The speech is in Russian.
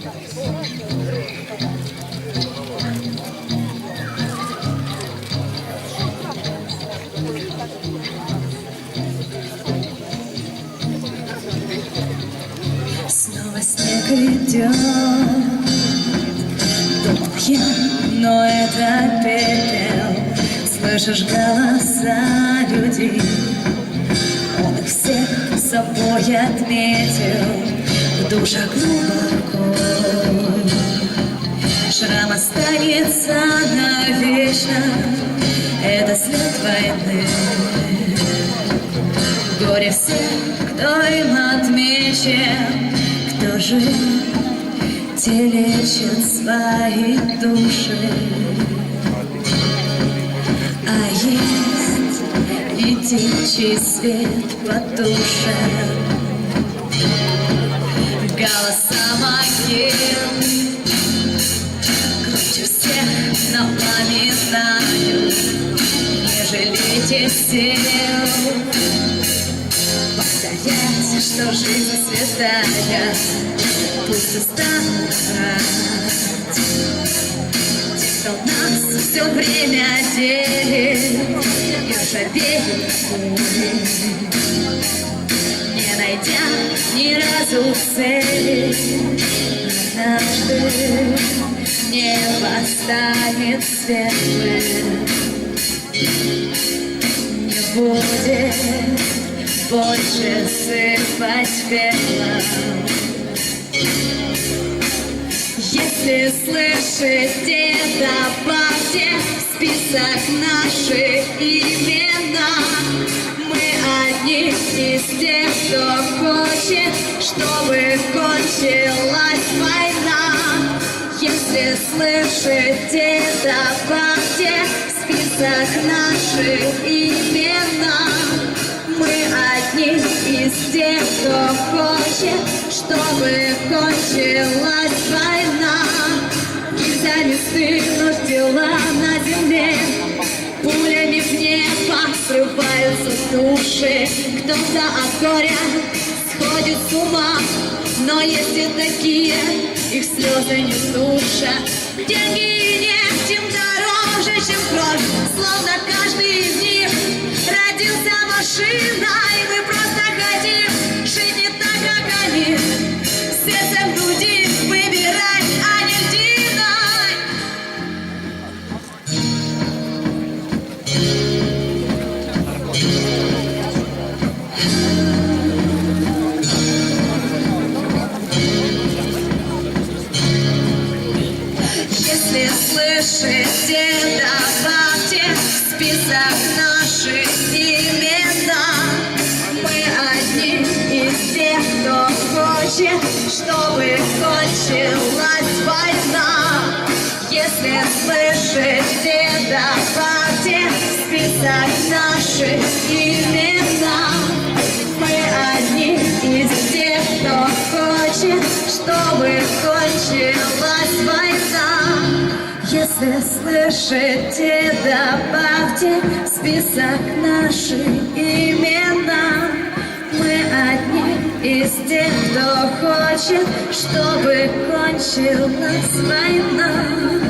Снова снег идет, Тут пьян, но это пепел. Слышишь голоса людей. Он их всех собой отметил. В душах глубоко останется навечно. Это след войны. Горе всех, кто им отмечен. Кто жив, те лечат свои души. А есть и птичий свет потушен напоминаю Не жалейте сил Повторять, что жизнь святая Пусть устанут Те, кто нас все время делит И ржавеет Не найдя ни разу цели Однажды небо станет светлым Не будет больше сыпать пеплом. Если слышите, добавьте в список наши имена. Мы одни из тех, кто хочет, чтобы кончилась война. Если слышите, добавьте в список наши имена. Мы одни из тех, кто хочет, чтобы кончилась война. Нельзя не стынуть дела на земле, Пулями в небо срываются души. Кто-то от горя сходит с ума, Но есть и такие, их слезы не душат. Деньги и нефть дороже, чем кровь, Словно каждый из них родился машиной. Мы просто хотим жить не так, слышите, в список наши имена. Мы одни из тех, кто хочет, чтобы кончилась война. Если слышите, в список наши имена. Мы одни из тех, кто хочет, чтобы кончилась война. Если слышите, добавьте в список наши имена. Мы одни из тех, кто хочет, чтобы кончилась война.